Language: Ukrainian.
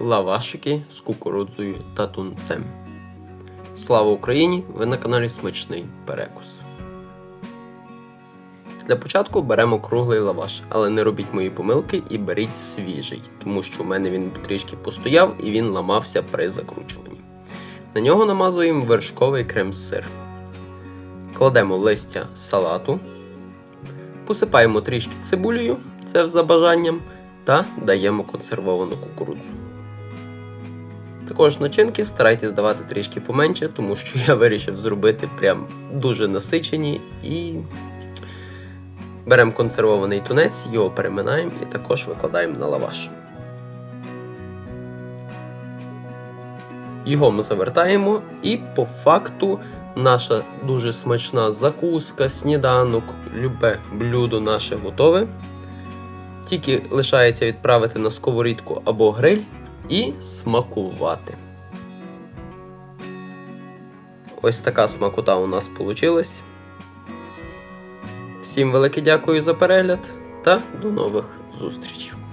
лавашики з кукурудзою та тунцем. Слава Україні! Ви на каналі Смачний Перекус. Для початку беремо круглий лаваш, але не робіть мої помилки і беріть свіжий, тому що в мене він трішки постояв і він ламався при закручуванні. На нього намазуємо вершковий крем-сир. Кладемо листя салату, посипаємо трішки цибулею, це за бажанням, та даємо консервовану кукурудзу. Також начинки старайтесь давати трішки поменше, тому що я вирішив зробити прям дуже насичені і беремо консервований тунець, його переминаємо і також викладаємо на лаваш. Його ми завертаємо, і по факту наша дуже смачна закуска, сніданок, любе блюдо наше готове. Тільки лишається відправити на сковорідку або гриль і смакувати. Ось така смакота у нас вийшла. Всім велике дякую за перегляд та до нових зустрічей!